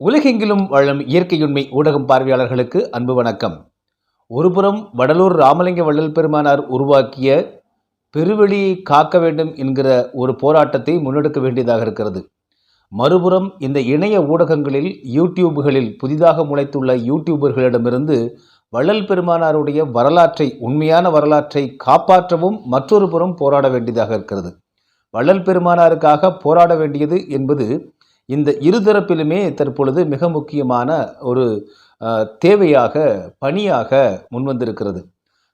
உலகெங்கிலும் வாழும் இயற்கையுண்மை ஊடகம் பார்வையாளர்களுக்கு அன்பு வணக்கம். ஒருபுறம் வடலூர் ராமலிங்க வள்ளல் பெருமானார் உருவாக்கிய பெருவெளியை காக்க வேண்டும் என்கிற ஒரு போராட்டத்தை முன்னெடுக்க வேண்டியதாக இருக்கிறது. மறுபுறம் இந்த இணைய ஊடகங்களில் யூடியூப்களில் புதிதாக முளைத்துள்ள யூடியூபர்களிடமிருந்து வள்ளல் பெருமானாருடைய வரலாற்றை உண்மையான வரலாற்றை காப்பாற்றவும் மற்றொரு புறம் போராட வேண்டியதாக இருக்கிறது. வள்ளல் பெருமானாருக்காக போராட வேண்டியது என்பது இந்த இருதரப்பிலுமே தற்பொழுது மிக முக்கியமான ஒரு தேவையாக பணியாக முன்வந்திருக்கிறது.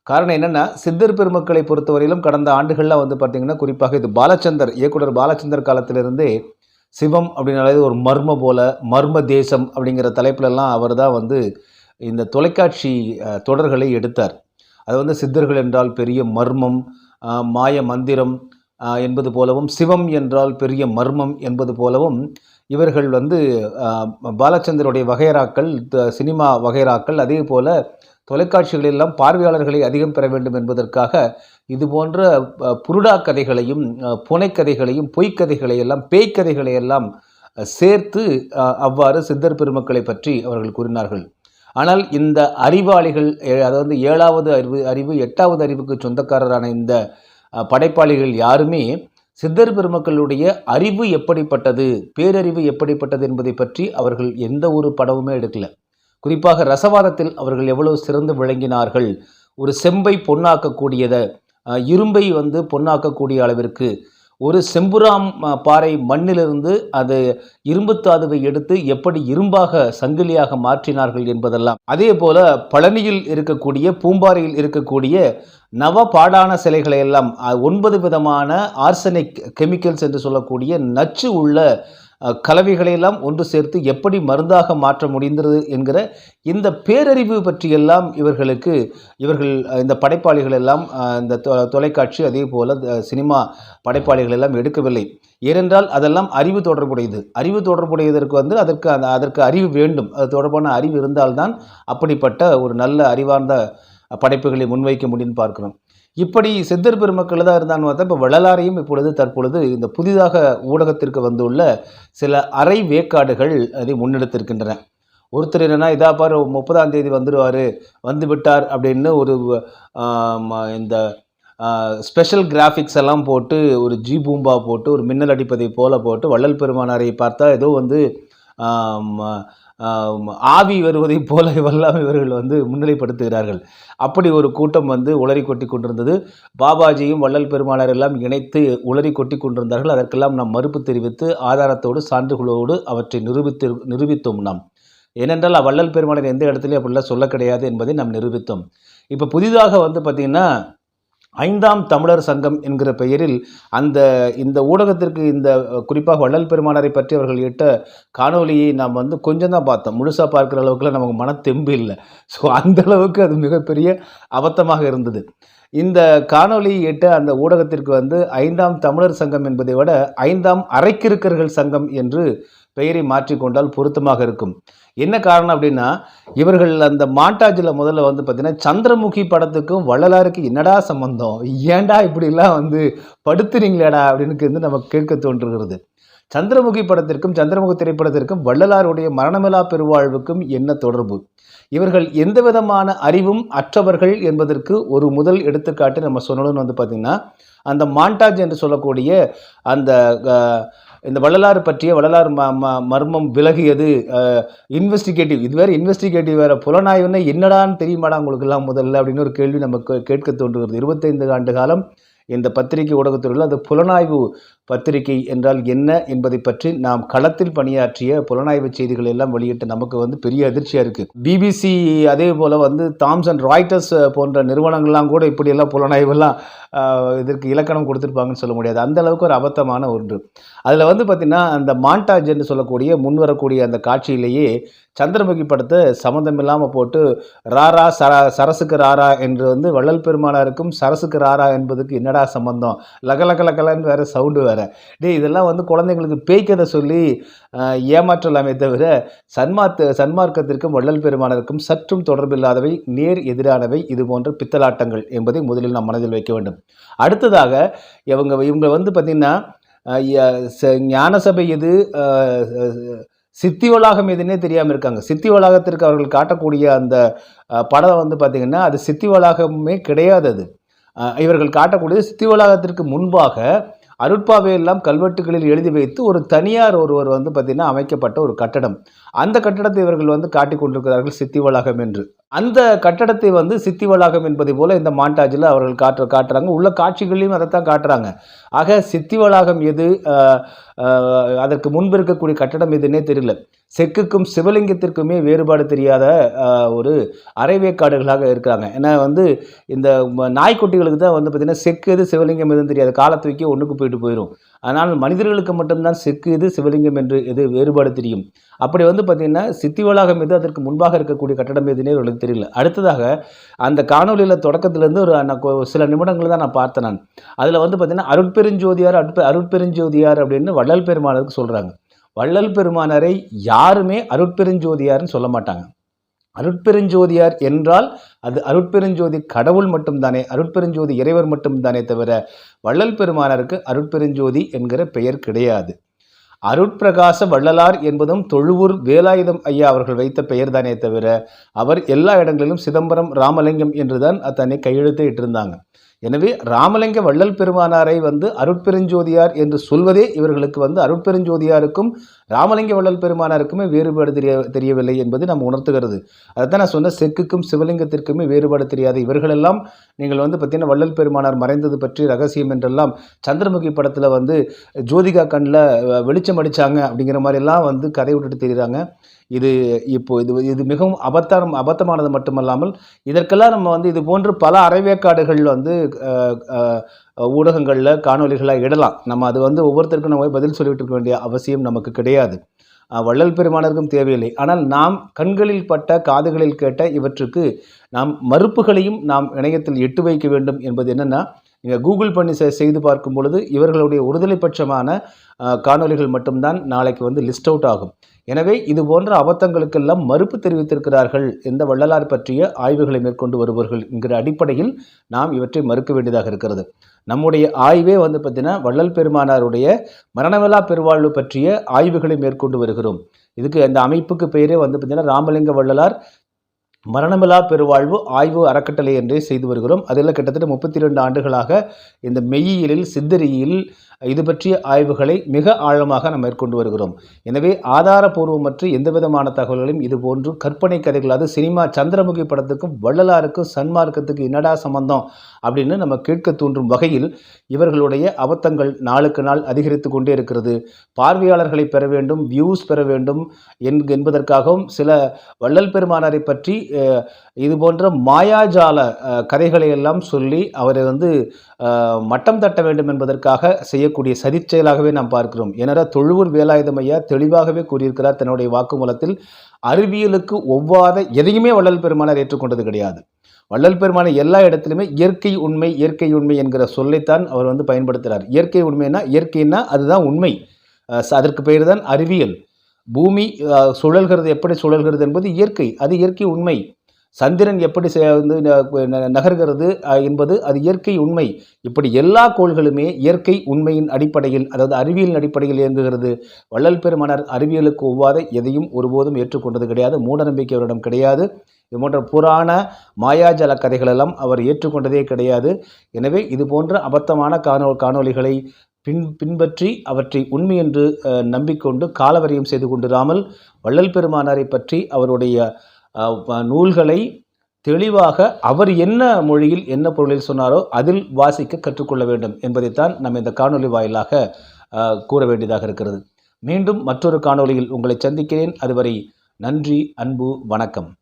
காரணம் என்னென்னா சித்தர் பெருமக்களை பொறுத்தவரையிலும் கடந்த ஆண்டுகளில் வந்து பார்த்திங்கன்னா குறிப்பாக இது பாலச்சந்தர் இயக்குனர் பாலச்சந்தர் காலத்திலிருந்தே சிவம் அப்படின்னாலே ஒரு மர்ம போல மர்ம தேசம் அப்படிங்கிற தலைப்பிலெல்லாம் அவர் தான் வந்து இந்த தொலைக்காட்சி தொடர்களை எடுத்தார். அது வந்து சித்தர்கள் என்றால் பெரிய மர்மம் மாய மந்திரம் என்பது போலவும் சிவம் என்றால் பெரிய மர்மம் என்பது போலவும் இவர்கள் வந்து அஹ், பாலச்சந்தருடைய வகைராக்கள் சினிமா வகைராக்கள் அதே போல் தொலைக்காட்சிகளெல்லாம் பார்வையாளர்களை அதிகம் பெற வேண்டும் என்பதற்காக இது போன்ற புருடா கதைகளையும் புனைக்கதைகளையும் பொய்க்கதைகளை எல்லாம் பேய்க்கதைகளை எல்லாம் சேர்த்து அவ்வாறு சித்தர் பெருமக்களை பற்றி அவர்கள் கூறினார்கள். ஆனால் இந்த அறிவாளிகள் ஏ- அதாவது ஏழாவது அறிவு அறிவு எட்டாவது அறிவுக்கு சொந்தக்காரரான இந்த படைப்பாளிகள் யாருமே சித்தர் பெருமக்களுடைய அறிவு எப்படிப்பட்டது பேரறிவு எப்படிப்பட்டது என்பதை பற்றி அவர்கள் எந்த ஒரு படமுமே எடுக்கல. குறிப்பாக ரசவாதத்தில் அவர்கள் எவ்வளவு சிறந்து விளங்கினார்கள். ஒரு செம்பை பொன்னாக்கக்கூடியதை இரும்பை வந்து பொன்னாக்கக்கூடிய அளவிற்கு ஒரு செம்புராம் பாறை மண்ணிலிருந்து அது இரும்புத்தாதுவை எடுத்து எப்படி இரும்பாக சங்கிலியாக மாற்றினார்கள் என்பதெல்லாம். அதே போல பழனியில் இருக்கக்கூடிய பூம்பாறையில் இருக்கக்கூடிய நவ பாடான சிலைகளை எல்லாம் ஒன்பது விதமான ஆர்சனிக் கெமிக்கல்ஸ் என்று சொல்லக்கூடிய நச்சு உள்ள கலவைகளையெல்லாம் ஒன்று சேர்த்து எப்படி மருந்தாக மாற்ற முடிந்தது என்கிற இந்த பேரறிவு பற்றியெல்லாம் இவர்களுக்கு இவர்கள் இந்த படைப்பாளிகள் எல்லாம் இந்த தொ- தொலைக்காட்சி அதே போல் சினிமா படைப்பாளிகள் எல்லாம் எடுக்கவில்லை. ஏனென்றால் அதெல்லாம் அறிவு தொடர்புடையது. அறிவு தொடர்புடையதற்கு வந்து அதற்கு அந்த அதற்கு அறிவு வேண்டும். அது தொடர்பான அறிவு இருந்தால்தான் அப்படிப்பட்ட ஒரு நல்ல அறிவார்ந்த படைப்புகளை முன்வைக்க முடியும்னு பார்க்கிறோம். இப்படி சித்தர் பெருமக்கள் தான் இருந்தான்னு பார்த்தா இப்போ வள்ளலாரையும் இப்பொழுது தற்பொழுது இந்த புதிதாக ஊடகத்திற்கு வந்துள்ள சில அரை வேக்காடுகள் அதை முன்னெடுத்திருக்கின்றன. ஒருத்தர் என்னன்னா இதா பாரு முப்பதாம் தேதி வந்துடுவார் வந்து விட்டார் அப்படின்னு ஒரு இந்த ஸ்பெஷல் கிராஃபிக்ஸ் எல்லாம் போட்டு ஒரு ஜி பூம்பா போட்டு ஒரு மின்னல் அடிப்பதை போல போட்டு வள்ளல் பெருமானாரை பார்த்தா ஏதோ வந்து ஆவி வருவதைப் போல இவெல்லாம் இவர்கள் வந்து முன்னிலைப்படுத்துகிறார்கள். அப்படி ஒரு கூட்டம் வந்து உளறி கொட்டி கொண்டிருந்தது. பாபாஜியும் வள்ளல் பெருமாளர் எல்லாம் இணைத்து உளறி கொட்டி கொண்டிருந்தார்கள். அதற்கெல்லாம் நாம் மறுப்பு தெரிவித்து ஆதாரத்தோடு சான்றுகளோடு அவற்றை நிரூபித்து நிரூபித்தோம் நாம். ஏனென்றால் வள்ளல் பெருமாளர் எந்த இடத்துலையும் அப்படிலாம் சொல்ல கிடையாது என்பதை நாம் நிரூபித்தோம். இப்போ புதிதாக வந்து பார்த்திங்கன்னா ஐந்தாம் தமிழர் சங்கம் என்கிற பெயரில் அந்த இந்த ஊடகத்திற்கு இந்த குறிப்பாக வள்ளல் பெருமானாரை பற்றி அவர்கள் இட்ட காணொலியை நாம் வந்து கொஞ்சம் தான் பார்த்தோம். முழுசாக பார்க்குற அளவுக்குலாம் நமக்கு மன தெம்பு இல்லை. ஸோ அந்த அளவுக்கு அது மிகப்பெரிய அபத்தமாக இருந்தது. இந்த காணொலி எட்ட அந்த ஊடகத்திற்கு வந்து ஐந்தாம் தமிழர் சங்கம் என்பதை விட ஐந்தாம் அரைக்கிருக்கர்கள் சங்கம் என்று பெயரை மாற்றிக்கொண்டால் பொருத்தமாக இருக்கும். என்ன காரணம் அப்படின்னா இவர்கள் அந்த மாண்டாஜில் முதல்ல வந்து பார்த்தீங்கன்னா சந்திரமுகி படத்துக்கும் வள்ளலாருக்கு என்னடா சம்பந்தம்? ஏன்டா இப்படிலாம் வந்து படுத்துறீங்களேடா அப்படின்னு வந்து நமக்கு கேட்க தோன்றுகிறது. சந்திரமுகி படத்திற்கும் சந்திரமுகி திரைப்படத்திற்கும் வள்ளலாருடைய மரணமிலா பெருவாழ்வுக்கும் என்ன தொடர்பு? இவர்கள் எந்த விதமான அறிவும் அற்றவர்கள் என்பதற்கு ஒரு முதல் எடுத்துக்காட்டு நம்ம சொல்லணும்னு வந்து பார்த்திங்கன்னா அந்த மாண்டாஜ் என்று சொல்லக்கூடிய அந்த இந்த வள்ளலாறு பற்றிய வள்ளலார் ம ம மர்மம் விலகியது இன்வெஸ்டிகேட்டிவ் இது வேறு இன்வெஸ்டிகேட்டிவ் வேறு புலனாய்வுன்னா என்னடான்னு தெரியுமாடா உங்களுக்கெல்லாம் முதல்ல அப்படின்னு ஒரு கேள்வி நமக்கு கேட்க தோன்றுகிறது. இருபத்தைந்து ஆண்டு காலம் இந்த பத்திரிகை ஊடகத்துறையில் அந்த புலனாய்வு பத்திரிகை என்றால் என்ன என்பதை பற்றி நாம் களத்தில் பணியாற்றிய புலனாய்வு செய்திகள் எல்லாம் வெளியிட்டு நமக்கு வந்து பெரிய அதிர்ச்சியாக இருக்குது பிபிசி அதே போல் வந்து தாம்சன் ராய்டர்ஸ் போன்ற நிறுவனங்கள்லாம் கூட இப்படியெல்லாம் புலனாய்வெல்லாம் இதற்கு இலக்கணம் கொடுத்துருப்பாங்கன்னு சொல்ல முடியாது. அந்த அளவுக்கு ஒரு அபத்தமான ஒன்று. அதில் வந்து பார்த்திங்கன்னா அந்த மாண்டாஜ் என்று சொல்லக்கூடிய முன் வரக்கூடிய அந்த காட்சியிலேயே சந்திரமுகி படத்தை சம்மந்தம் இல்லாமல் போட்டு ராரா சர சரசுக்கு ராரா என்று வந்து வள்ளல் பெருமானாருக்கும் சரசுக்கு ராரா என்பதுக்கு என்ன என்னடா சம்பந்தம்? லக லக லகலன்னு வேற சவுண்டு வேறு. டே இதெல்லாம் வந்து குழந்தைங்களுக்கு பேய்க்கதை சொல்லி ஏமாற்றலாமே தவிர சன்மார்த்த சன்மார்க்கத்திற்கும் வள்ளல் பெருமானருக்கும் சற்றும் தொடர்பில்லாதவை நேர் எதிரானவை இது போன்ற பித்தலாட்டங்கள் என்பதை முதலில் நாம் மனதில் வைக்க வேண்டும். அடுத்ததாக இவங்க இவங்க வந்து பார்த்திங்கன்னா ஞான சபை எது சித்தி வளாகம் எதுன்னே தெரியாமல் இருக்காங்க. சித்தி வளாகத்திற்கு அவர்கள் காட்டக்கூடிய அந்த படம் வந்து பார்த்திங்கன்னா அது சித்தி வளாகமே கிடையாது அது. இவர்கள் காட்டக்கூடியது சித்திவளாகத்திற்கு முன்பாக அருட்பாவையெல்லாம் கல்வெட்டுகளில் எழுதி வைத்து ஒரு தனியார் ஒருவர் வந்து பார்த்திங்கன்னா அமைக்கப்பட்ட ஒரு கட்டடம். அந்த கட்டடத்தை இவர்கள் வந்து காட்டிக் கொண்டிருக்கிறார்கள் சித்தி வளாகம் என்று. அந்த கட்டடத்தை வந்து சித்தி வளாகம் என்பதை போல இந்த மாண்டாஜில் அவர்கள் காட்டு காட்டுறாங்க. உள்ள காட்சிகளையும் அதைத்தான் காட்டுறாங்க. ஆக சித்தி வளாகம் எது அதற்கு முன்பு இருக்கக்கூடிய கட்டடம் எதுன்னே தெரியல. செக்குக்கும் சிவலிங்கத்திற்குமே வேறுபாடு தெரியாத ஒரு அரைவேக்காடுகளாக இருக்கிறாங்க. ஏன்னா வந்து இந்த நாய்க்குட்டிகளுக்கு தான் வந்து பார்த்திங்கன்னா செக்கு எது சிவலிங்கம் எதுன்னு தெரியாது. காலை ஒன்றுக்கு போயிட்டு போயிடும் ஆனால் மனிதர்களுக்கு மட்டும்தான் செக்கு எது சிவலிங்கம் என்று எது வேறுபாடு தெரியும். அப்படி வந்து பார்த்திங்கன்னா சித்தி வளாகம் எது அதற்கு முன்பாக இருக்கக்கூடிய கட்டடம் எதுனே உங்களுக்கு தெரியல. அடுத்ததாக அந்த காணொலியில் தொடக்கத்திலேருந்து ஒரு நான் சில நிமிடங்கள் தான் நான் பார்த்தேன் நான். அதில் வந்து பார்த்திங்கன்னா அருட்பெருஞ்சோதியார் அருட்பெ அருட்பெருஞ்சோதியார் அப்படின்னு வள்ளல் பெருமானருக்கு சொல்கிறாங்க வள்ளல் பெருமானரை யாருமே அருட்பெருஞ்சோதியார்னு சொல்ல மாட்டாங்க. அருட்பெருஞ்சோதியார் என்றால் அது அருட்பெருஞ்சோதி கடவுள் மட்டும்தானே அருட்பெருஞ்சோதி இறைவர் மட்டும்தானே தவிர வள்ளல் பெருமானாருக்கு அருட்பெருஞ்சோதி என்கிற பெயர் கிடையாது. அருட்பிரகாச வள்ளலார் என்பதும் தொழுவூர் வேலாயுதம் ஐயா அவர்கள் வைத்த பெயர்தானே தவிர அவர் எல்லா இடங்களிலும் சிதம்பரம் ராமலிங்கம் என்றுதான் தன்னை கையெழுத்து இட்டிருந்தாங்க எனவே ராமலிங்க வள்ளல் பெருமானாரை வந்து அருட்பெருஞ்சோதியார் என்று சொல்வதே இவர்களுக்கு வந்து அருட்பெருஞ்சோதியாருக்கும் ராமலிங்க வள்ளல் பெருமானாருக்குமே வேறுபாடு தெரிய தெரியவில்லை என்பது நம்ம உணர்த்துகிறது. அதைத்தான் நான் சொன்ன செக்குக்கும் சிவலிங்கத்திற்குமே வேறுபாடு தெரியாது. இவர்களெல்லாம் நீங்கள் வந்து பார்த்தீங்கன்னா வள்ளல் பெருமானார் மறைந்தது பற்றி ரகசியம் என்றெல்லாம் சந்திரமுகி படத்தில் வந்து ஜோதிகா கண்ணில் வெளிச்சம் அடித்தாங்க அப்படிங்கிற மாதிரிலாம் வந்து கதை விட்டுட்டு தெரியுறாங்க. இது இப்போ இது இது மிகவும் அபத்தம் அபத்தமானது மட்டுமல்லாமல் இதற்கெல்லாம் நம்ம வந்து இது போன்று பல அரைவேக்காடுகள் வந்து ஊடகங்களில் காணொலிகளாக இடலாம். நம்ம அது வந்து ஒவ்வொருத்தருக்கும் நம்ம பதில் சொல்லிட்டு இருக்க வேண்டிய அவசியம் நமக்கு கிடையாது. வள்ளல் பெருமானருக்கும் தேவையில்லை. ஆனால் நாம் கண்களில் பட்ட காதுகளில் கேட்ட இவற்றுக்கு நாம் மறுப்புகளையும் நாம் இணையத்தில் எட்டு வைக்க வேண்டும் என்பது என்னென்னா நீங்கள் கூகுள் பண்ணி செ- செய்து பார்க்கும் பொழுது இவர்களுடைய ஒருதலை பட்சமான காணொளிகள் மட்டும்தான் நாளைக்கு வந்து லிஸ்ட் அவுட் ஆகும். எனவே இது போன்ற அபத்தங்களுக்கெல்லாம் மறுப்பு தெரிவித்திருக்கிறார்கள் இந்த வள்ளலார் பற்றிய ஆய்வுகளை மேற்கொண்டு வருபவர்கள் என்கிற அடிப்படையில் நாம் இவற்றை மறுக்க வேண்டியதாக இருக்கிறது. நம்முடைய ஆய்வே வந்து பார்த்தீங்கன்னா வள்ளல் பெருமானாருடைய மரணவிழா பெருவாழ்வு பற்றிய ஆய்வுகளை மேற்கொண்டு வருகிறோம். இதுக்கு அந்த அமைப்புக்கு பெயரே வந்து பார்த்தீங்கன்னா ராமலிங்க வள்ளலார் மரணமிலா பெருவாழ்வு ஆய்வு அறக்கட்டளை என்றே செய்து வருகிறோம். அதில் கிட்டத்தட்ட முப்பத்தி ரெண்டு ஆண்டுகளாக இந்த மெய்யியலில் சித்தரியில் இது பற்றிய ஆய்வுகளை மிக ஆழமாக நாம் மேற்கொண்டு வருகிறோம். எனவே ஆதாரபூர்வமற்ற எந்த விதமான தகவல்களையும் இதுபோன்று கற்பனை கதைகள் அது சினிமா சந்திரமுகி படத்துக்கும் வள்ளலாருக்கும் சன்மார்க்கத்துக்கு என்னடா சம்பந்தம் அப்படின்னு நம்ம கேட்க தூண்டும் வகையில் இவர்களுடைய அபத்தங்கள் நாளுக்கு நாள் அதிகரித்து கொண்டே இருக்கிறது. பார்வையாளர்களை பெற வேண்டும் வியூஸ் பெற வேண்டும் என்- என்பதற்காகவும் சில வள்ளல் பெருமானாரை பற்றி இது போன்ற மாயாஜால கதைகளை எல்லாம் சொல்லி அவரை வந்து மட்டம் தட்ட வேண்டும் என்பதற்காக செய்ய செய்யக்கூடிய சதிச்செயலாகவே நாம் பார்க்கிறோம். எனவே தொழுவூர் வேலாயுதம் ஐயா தெளிவாகவே கூறியிருக்கிறார் தன்னுடைய வாக்குமூலத்தில். அறிவியலுக்கு ஒவ்வாத எதையுமே வள்ளல் பெருமானார் ஏற்றுக்கொண்டது கிடையாது. வள்ளல் பெருமான எல்லா இடத்திலுமே இயற்கை உண்மை இயற்கை உண்மை என்கிற சொல்லைத்தான் அவர் வந்து பயன்படுத்துகிறார் இயற்கை உண்மைனா இயற்கைன்னா அதுதான் உண்மை. அதற்கு பெயர் தான் அறிவியல். பூமி சுழல்கிறது எப்படி சுழல்கிறது என்பது இயற்கை. அது இயற்கை உண்மை. சந்திரன் எப்படி வந்து ந- நகர்கிறது என்பது அது இயற்கை உண்மை. இப்படி எல்லா கோள்களுமே இயற்கை உண்மையின் அடிப்படையில் அதாவது அறிவியலின் அடிப்படையில் இயங்குகிறது. வள்ளல் பெருமனர் அறிவியலுக்கு ஒவ்வாத எதையும் ஒருபோதும் ஏற்றுக்கொண்டது கிடையாது. மூடநம்பிக்கையவரிடம் கிடையாது. இது போன்ற புராண மாயாஜல கதைகளெல்லாம் அவர் ஏற்றுக்கொண்டதே கிடையாது. எனவே இது போன்ற அபத்தமான காணொ காணொளிகளை பின் பின்பற்றி அவற்றை உண்மை என்று நம்பிக்கொண்டு காலவரியம் செய்து கொண்டிராமல் வள்ளல் பெருமானாரை பற்றி அவருடைய நூல்களை தெளிவாக அவர் என்ன மொழியில் என்ன பொருளில் சொன்னாரோ அதில் வாசிக்க கற்றுக்கொள்ள வேண்டும் என்பதைத்தான் நம்ம இந்த காணொளி வாயிலாக கூற வேண்டியதாக இருக்கிறது. மீண்டும் மற்றொரு காணொளியில் உங்களை சந்திக்கிறேன். அதுவரை நன்றி அன்பு வணக்கம்.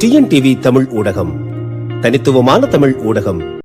டிஎன்டிவி தமிழ் ஊடகம். தனித்துவமான தமிழ் ஊடகம்.